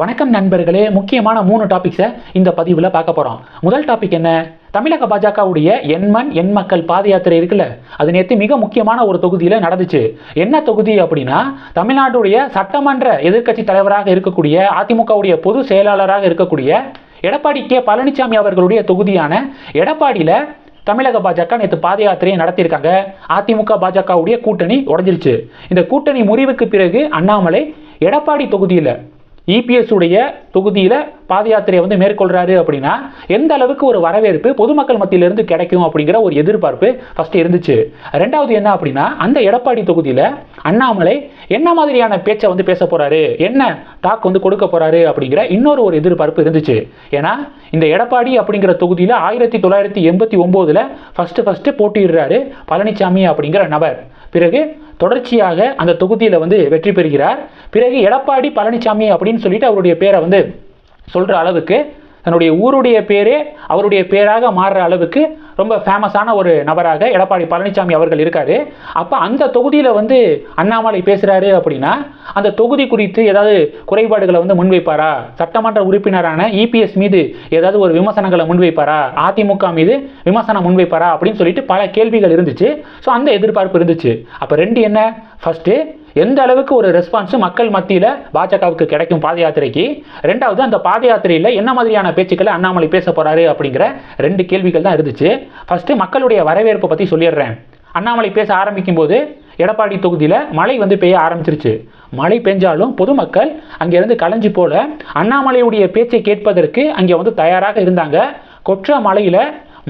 வணக்கம் நண்பர்களே முக்கியமான மூணு டாபிக்ஸை இந்த பதிவில் பார்க்க போகிறோம் முதல் டாபிக் என்ன? தமிழக பாஜகவுடைய எண்மண் எண் மக்கள் பாத யாத்திரை இருக்குல்ல அது நேற்று மிக முக்கியமான ஒரு தொகுதியில் நடந்துச்சு. என்ன தொகுதி அப்படின்னா தமிழ்நாட்டுடைய சட்டமன்ற எதிர்க்கட்சி தலைவராக இருக்கக்கூடிய அதிமுகவுடைய பொது செயலாளராக இருக்கக்கூடிய எடப்பாடி கே. பழனிசாமி அவர்களுடைய தொகுதியான எடப்பாடியில் தமிழக பாஜக நேற்று பாத யாத்திரையை நடத்தியிருக்காங்க. அதிமுக பாஜகவுடைய கூட்டணி உடஞ்சிருச்சு. இந்த கூட்டணி முறிவுக்கு பிறகு அண்ணாமலை எடப்பாடி தொகுதியில் இபிஎஸ் உடைய தொகுதியில் பாத யாத்திரையை வந்து மேற்கொள்கிறாரு அப்படின்னா எந்த அளவுக்கு ஒரு வரவேற்பு பொதுமக்கள் மத்தியிலிருந்து கிடைக்கும் அப்படிங்கிற ஒரு எதிர்பார்ப்பு ஃபஸ்ட்டு இருந்துச்சு. ரெண்டாவது என்ன அப்படின்னா அந்த எடப்பாடி தொகுதியில் அண்ணாமலை என்ன மாதிரியான பேச்சை வந்து பேச போகிறாரு என்ன டாக் வந்து கொடுக்க போகிறாரு அப்படிங்கிற இன்னொரு ஒரு எதிர்பார்ப்பு இருந்துச்சு. ஏன்னா இந்த எடப்பாடி அப்படிங்கிற தொகுதியில் ஆயிரத்தி தொள்ளாயிரத்தி எண்பத்தி ஒம்போதில் ஃபஸ்ட்டு ஃபஸ்ட்டு போட்டியிடுறாரு பழனிசாமி அப்படிங்கிற நபர். பிறகு தொடர்ச்சியாக அந்த தொகுதியில் வந்து வெற்றி பெறுகிறார். பிறகு எடப்பாடி பழனிசாமி அப்படின்னு சொல்லிட்டு அவருடைய பேரை வந்து சொல்கிற அளவுக்கு தன்னுடைய ஊருடைய பேரே அவருடைய பேராக மாறுற அளவுக்கு ரொம்ப ஃபேமஸான ஒரு நபராக எடப்பாடி பழனிசாமி அவர்கள் இருக்கார். அப்போ அந்த தொகுதியில் வந்து அண்ணாமலை பேசுகிறாரு அப்படின்னா அந்த தொகுதி குறித்து ஏதாவது குறைபாடுகளை வந்து முன்வைப்பாரா? சட்டமன்ற உறுப்பினரான இபிஎஸ் மீது ஏதாவது ஒரு விமர்சனங்களை முன்வைப்பாரா? அதிமுக மீது விமர்சனம் முன்வைப்பாரா? அப்படின்னு சொல்லிட்டு பல கேள்விகள் இருந்துச்சு. ஸோ அந்த எதிர்பார்ப்பு இருந்துச்சு. அப்போ ரெண்டு என்ன? ஃபஸ்ட்டு எந்த அளவுக்கு ஒரு ரெஸ்பான்ஸ் மக்கள் மத்தியில் பாஜகவுக்கு கிடைக்கும் பாத யாத்திரைக்கு ரெண்டாவது அந்த பாத யாத்திரையில் என்ன மாதிரியான பேச்சுக்களை அண்ணாமலை பேச போகிறாரு அப்படிங்கிற ரெண்டு கேள்விகள் தான் இருந்துச்சு. ஃபஸ்ட்டு மக்களுடைய வரவேற்பை பற்றி சொல்லிடுறேன். அண்ணாமலை பேச ஆரம்பிக்கும் போது எடப்பாடி தொகுதியில் மழை வந்து பெய்ய ஆரம்பிச்சிருச்சு. மழை பெஞ்சாலும் பொதுமக்கள் அங்கேருந்து கலைஞ்சு போல அண்ணாமலையுடைய பேச்சை கேட்பதற்கு அங்கே வந்து தயாராக இருந்தாங்க. கொற்ற மலையில்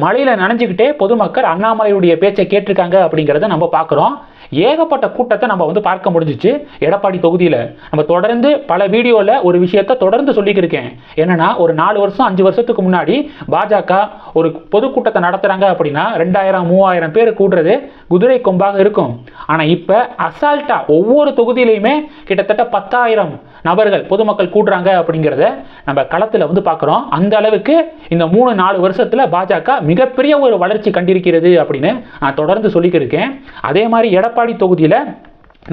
மழையில் நனைஞ்சுக்கிட்டே பொதுமக்கள் அண்ணாமலையுடைய பேச்சை கேட்டிருக்காங்க அப்படிங்கிறத நம்ம பார்க்குறோம். ஏகப்பட்ட கூட்டத்தை நம்ம வந்து பார்க்க முடிஞ்சிச்சு. எடப்பாடி தொகுதியில். நம்ம தொடர்ந்து பல வீடியோவில் ஒரு விஷயத்த தொடர்ந்து சொல்லிக்கிருக்கேன். என்னன்னா ஒரு நாலு வருஷம் அஞ்சு வருஷத்துக்கு முன்னாடி பாஜக ஒரு பொதுக்கூட்டத்தை நடத்துகிறாங்க அப்படின்னா ரெண்டாயிரம் மூவாயிரம் பேர் கூடுறது குதிரை கொம்பாக இருக்கும். ஆனால் இப்போ அசால்ட்டாக ஒவ்வொரு தொகுதியிலையுமே கிட்டத்தட்ட பத்தாயிரம் நபர்கள் பொதுமக்கள் கூடுறாங்க அப்படிங்கிறத நம்ம களத்தில் வந்து பார்க்குறோம் அந்த அளவுக்கு இந்த மூணு நாலு வருஷத்தில் பாஜக மிகப்பெரிய ஒரு வளர்ச்சி கண்டிருக்கிறது அப்படின்னு நான் தொடர்ந்து சொல்லிக்கிருக்கேன். அதே மாதிரி எடப்பாடி எடப்பாடி தொகுதியில்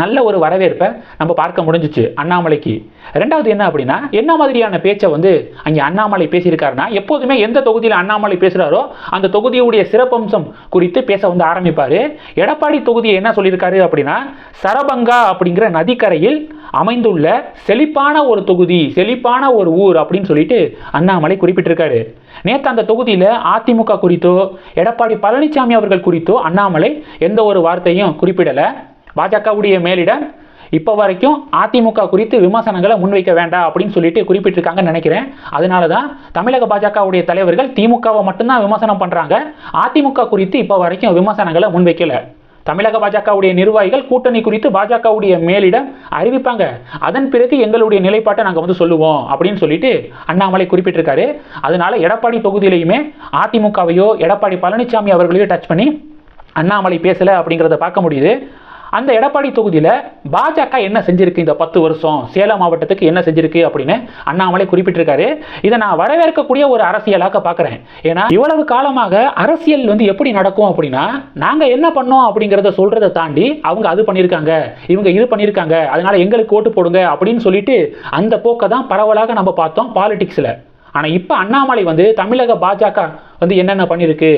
நல்ல ஒரு வரவேற்பை நம்ம பார்க்க முடிஞ்சிச்சு அண்ணாமலைக்கு. ரெண்டாவது என்ன அப்படின்னா என்ன மாதிரியான பேச்சை வந்து அங்கே அண்ணாமலை பேசியிருக்காருன்னா எப்போதுமே எந்த தொகுதியில் அண்ணாமலை பேசுகிறாரோ அந்த தொகுதியுடைய சிறப்பம்சம் குறித்து பேச வந்து ஆரம்பிப்பார். எடப்பாடி தொகுதியை என்ன சொல்லியிருக்காரு அப்படின்னா சரபங்கா அப்படிங்கிற நதிக்கரையில் அமைந்துள்ள செழிப்பான ஒரு தொகுதி செழிப்பான ஒரு ஊர் அப்படின்னு சொல்லிட்டு அண்ணாமலை குறிப்பிட்டிருக்காரு. நேற்று அந்த தொகுதியில் அதிமுக குறித்தோ எடப்பாடி பழனிசாமி அவர்கள் குறித்தோ அண்ணாமலை எந்த ஒரு வார்த்தையும் குறிப்பிடலை. பாஜகவுடைய மேலிடம் இப்போ வரைக்கும் அதிமுக குறித்து விமர்சனங்களை முன்வைக்க வேண்டாம் அப்படின்னு சொல்லிட்டு குறிப்பிட்டிருக்காங்கன்னு நினைக்கிறேன். அதனால தான் தமிழக பாஜகவுடைய தலைவர்கள் திமுகவை மட்டும்தான் விமர்சனம் பண்ணுறாங்க அதிமுக குறித்து இப்போ வரைக்கும் விமர்சனங்களை முன்வைக்கல. தமிழக பாஜகவுடைய நிர்வாகிகள் கூட்டணி குறித்து பாஜகவுடைய மேலிடம் அறிவிப்பாங்க. அதன் பிறகு எங்களுடைய நிலைப்பாட்டை நாங்கள் வந்து சொல்லுவோம் அப்படின்னு சொல்லிட்டு அண்ணாமலை குறிப்பிட்டிருக்காரு. அதனால எடப்பாடி தொகுதியிலையுமே அதிமுகவையோ எடப்பாடி பழனிசாமி அவர்களையோ டச் பண்ணி அண்ணாமலை பேசலை அப்படிங்கிறத பார்க்க முடியுது. அந்த எடப்பாடி தொகுதியில் பாஜக என்ன செஞ்சிருக்கு இந்த பத்து வருஷம்? சேலம் மாவட்டத்துக்கு என்ன செஞ்சிருக்கு அப்படின்னு அண்ணாமலை குறிப்பிட்டிருக்காரு. இதை நான் வரவேற்கக்கூடிய ஒரு அரசியலாக பார்க்குறேன். ஏன்னா இவ்வளவு காலமாக அரசியல் வந்து எப்படி நடக்கும் அப்படின்னா நாங்கள் என்ன பண்ணோம் அப்படிங்கிறத சொல்கிறத தாண்டி அவங்க அது பண்ணியிருக்காங்க இவங்க இது பண்ணியிருக்காங்க அதனால எங்களுக்கு ஓட்டு போடுங்க அப்படின்னு சொல்லிட்டு அந்த போக்கை தான் பரவலாக நம்ம பார்த்தோம் பாலிடிக்ஸில் ஆனால் இப்போ அண்ணாமலை வந்து தமிழக பாஜக வந்து என்னென்ன பண்ணியிருக்கு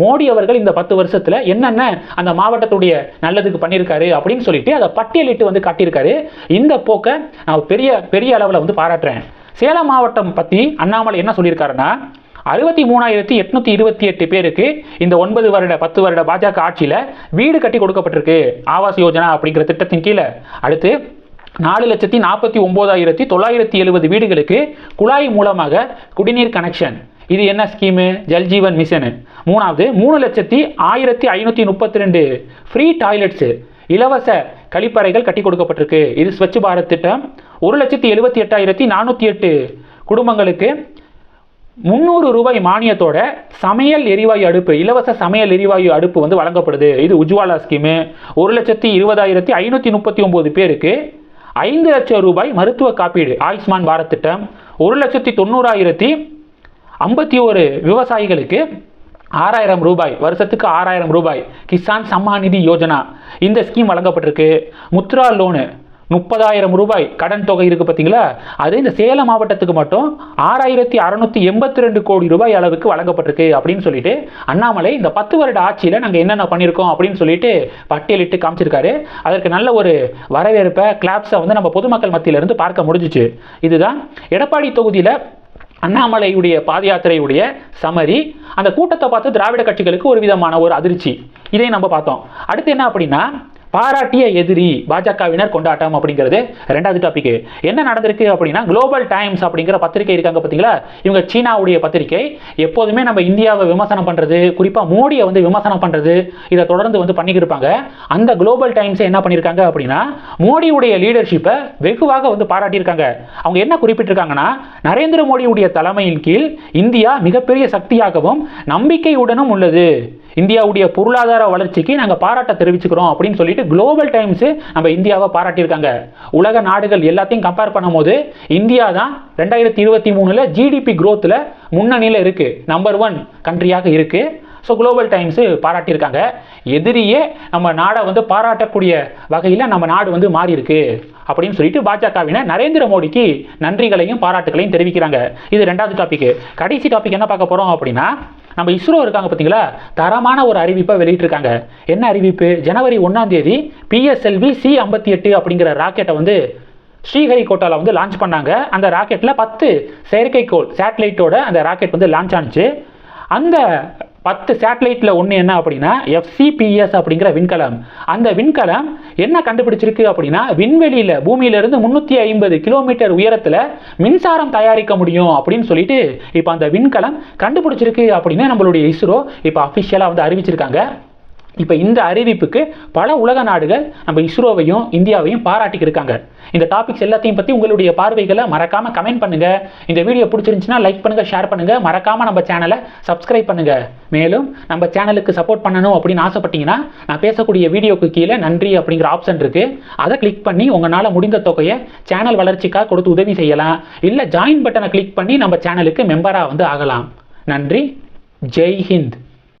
மோடி அவர்கள் இந்த பத்து வருஷத்தில் என்னென்ன அந்த மாவட்டத்துடைய நல்லதுக்கு பண்ணியிருக்காரு அப்படின்னு சொல்லிட்டு அதை பட்டியலிட்டு வந்து காட்டியிருக்காரு. இந்த போக்கை நான் பெரிய பெரிய அளவில் வந்து பாராட்டுறேன். சேலம் மாவட்டம் பற்றி அண்ணாமலை என்ன சொல்லியிருக்காருன்னா அறுபத்தி மூணாயிரத்தி எட்நூத்தி இருபத்தி எட்டு பேருக்கு இந்த ஒன்பது வருட பத்து வருட பாஜக ஆட்சியில் வீடு கட்டி கொடுக்கப்பட்டிருக்கு. ஆவாஸ் யோஜனா அப்படிங்கிற திட்டத்தின் கீழே. அடுத்து நாலு லட்சத்தி நாற்பத்தி ஒம்போதாயிரத்தி தொள்ளாயிரத்தி எழுபது வீடுகளுக்கு குழாய் மூலமாக குடிநீர் கனெக்ஷன் இது என்ன ஸ்கீமு ஜல்ஜீவன் மிஷனு மூணாவது மூணு லட்சத்தி ஆயிரத்தி ஐநூற்றி முப்பத்தி ரெண்டு ஃப்ரீ டாய்லெட்ஸு இலவச கழிப்பறைகள் கட்டி கொடுக்கப்பட்டிருக்கு. இது ஸ்வச் பாரத் திட்டம். ஒரு லட்சத்தி எழுபத்தி எட்டாயிரத்தி நானூற்றி எட்டு குடும்பங்களுக்கு முந்நூறு ரூபாய் மானியத்தோட சமையல் எரிவாயு அடுப்பு இலவச சமையல் எரிவாயு அடுப்பு வந்து வழங்கப்படுது. இது உஜ்வாலா ஸ்கீமு ஒரு லட்சத்தி இருபதாயிரத்தி ஐநூற்றி முப்பத்தி ஒம்பது பேருக்கு ஐந்து லட்சம் ரூபாய் மருத்துவ காப்பீடு. ஆயுஷ்மான் பாரத் திட்டம் ஒரு லட்சத்தி தொண்ணூறாயிரத்தி ஐம்பத்தி ஒரு விவசாயிகளுக்கு ஆறாயிரம் ரூபாய் வருஷத்துக்கு ஆறாயிரம் ரூபாய். கிசான் சம்மான் நிதி யோஜனா. இந்த ஸ்கீம் வழங்கப்பட்டிருக்கு. முத்ரா லோனு. முப்பதாயிரம் ரூபாய் கடன் தொகை இருக்குது பார்த்தீங்களா? அது இந்த சேலம் மாவட்டத்துக்கு மட்டும் ஆறாயிரத்தி அறநூற்றி எண்பத்தி ரெண்டு கோடி ரூபாய் அளவுக்கு வழங்கப்பட்டிருக்கு அப்படின்னு சொல்லிட்டு அண்ணாமலை இந்த பத்து வருட ஆட்சியில் நாங்கள் என்னென்ன பண்ணியிருக்கோம் அப்படின்னு சொல்லிட்டு பட்டியலிட்டு காமிச்சிருக்காரு. அதற்கு நல்ல ஒரு வரவேற்பை கிளாப்ஸை வந்து நம்ம பொதுமக்கள் மத்தியிலிருந்து பார்க்க முடிஞ்சிச்சு. இதுதான் எடப்பாடி தொகுதியில் அண்ணாமலையுடைய பாத யாத்திரையுடைய சமரி. அந்த கூட்டத்தை பார்த்து திராவிட கட்சிகளுக்கு ஒரு விதமான ஒரு அதிர்ச்சி. இதை நம்ம பார்த்தோம். அடுத்து என்ன அப்படின்னா பாராட்டிய எதிரி பாஜகவினர் கொண்டாட்டம் அப்படிங்கிறது ரெண்டாவது டாபிக் என்ன நடந்திருக்கு அப்படின்னா குளோபல் டைம்ஸ் அப்படிங்கிற பத்திரிகை இருக்காங்க பார்த்தீங்களா? இவங்க சீனாவுடைய பத்திரிகை. எப்போதுமே நம்ம இந்தியாவை விமர்சனம் பண்ணுறது குறிப்பாக மோடியை வந்து விமர்சனம் பண்ணுறது இதை தொடர்ந்து வந்து பண்ணிக்கிட்டு இருப்பாங்க. அந்த குளோபல் டைம்ஸை என்ன பண்ணியிருக்காங்க அப்படின்னா மோடியுடைய லீடர்ஷிப்பை வெகுவாக வந்து பாராட்டியிருக்காங்க. அவங்க என்ன குறிப்பிட்டிருக்காங்கன்னா நரேந்திர மோடியுடைய தலைமையின் கீழ் இந்தியா மிகப்பெரிய சக்தியாகவும் நம்பிக்கையுடனும் உள்ளது. இந்தியாவுடைய பொருளாதார வளர்ச்சிக்கு நாங்கள் பாராட்ட தெரிவிச்சுக்கிறோம் அப்படின்னு சொல்லிட்டு குளோபல் டைம்ஸ் நம்ம இந்தியாவை பாராட்டியிருக்காங்க. உலக நாடுகள் எல்லாத்தையும் கம்பேர் பண்ணும்போது இந்தியா தான் ரெண்டாயிரத்தி இருபத்தி மூணில் ஜிடிபி க்ரோத்தில் முன்னணியில் இருக்குது நம்பர் ஒன் கண்ட்ரியாக இருக்குது ஸோ குளோபல் டைம்ஸு பாராட்டியிருக்காங்க. எதிரியே நம்ம நாடை வந்து பாராட்டக்கூடிய வகையில் நம்ம நாடு வந்து மாறி இருக்கு அப்படின்னு சொல்லிட்டு பாஜகவினர் நரேந்திர மோடிக்கு நன்றிகளையும் பாராட்டுகளையும் தெரிவிக்கிறாங்க. இது ரெண்டாவது டாபிக் கடைசி டாபிக் என்ன பார்க்க போகிறோம் அப்படின்னா நம்ம இஸ்ரோ இருக்காங்க பார்த்தீங்களா? தரமான ஒரு அறிவிப்பை வெளியிட்டிருக்காங்க. என்ன அறிவிப்பு? ஜனவரி ஒன்றாம் தேதி பிஎஸ்எல்வி சி ஐம்பத்தி எட்டு அப்படிங்கிற ராக்கெட்டை வந்து ஸ்ரீஹரிகோட்டாவில் வந்து லான்ச் பண்ணாங்க. அந்த ராக்கெட்டில் பத்து செயற்கைக்கோள் சேட்டலைட்டோட அந்த ராக்கெட் வந்து லான்ச் ஆனுச்சு. அந்த பத்து சேட்டலைட்டில் ஒன்று என்ன அப்படின்னா எஃப்சிபிஎஸ் அப்படிங்கிற விண்கலம். அந்த விண்கலம் என்ன கண்டுபிடிச்சிருக்கு அப்படின்னா விண்வெளியில் பூமியிலிருந்து முந்நூற்றி ஐம்பது கிலோமீட்டர் உயரத்தில் மின்சாரம் தயாரிக்க முடியும் அப்படின்னு சொல்லிட்டு இப்போ அந்த விண்கலம் கண்டுபிடிச்சிருக்கு அப்படின்னு நம்மளுடைய இஸ்ரோ இப்போ அஃபிஷியலாக வந்து அறிவிச்சிருக்காங்க. இப்போ இந்த அறிவிப்புக்கு பல உலக நாடுகள் நம்ம இஸ்ரோவையும் இந்தியாவையும் பாராட்டிக்கு இருக்காங்க. இந்த டாபிக்ஸ் எல்லாத்தையும் பற்றி உங்களுடைய பார்வைகளை மறக்காமல் கமெண்ட் பண்ணுங்கள் இந்த வீடியோ பிடிச்சிருந்துச்சுன்னா லைக் பண்ணுங்கள் ஷேர் பண்ணுங்கள் மறக்காமல் நம்ம சேனலை சப்ஸ்கிரைப் பண்ணுங்கள் மேலும் நம்ம சேனலுக்கு சப்போர்ட் பண்ணணும் அப்படின்னு ஆசைப்பட்டீங்கன்னா நான் பேசக்கூடிய வீடியோக்கு கீழே நன்றி அப்படிங்கிற ஆப்ஷன் இருக்குது அதை கிளிக் பண்ணி உங்களால் முடிந்த தொகையை சேனல் வளர்ச்சிக்காக கொடுத்து உதவி செய்யலாம். இல்லை ஜாயின் பட்டனை கிளிக் பண்ணி நம்ம சேனலுக்கு மெம்பராக வந்து ஆகலாம். நன்றி. ஜெய் ஹிந்த்.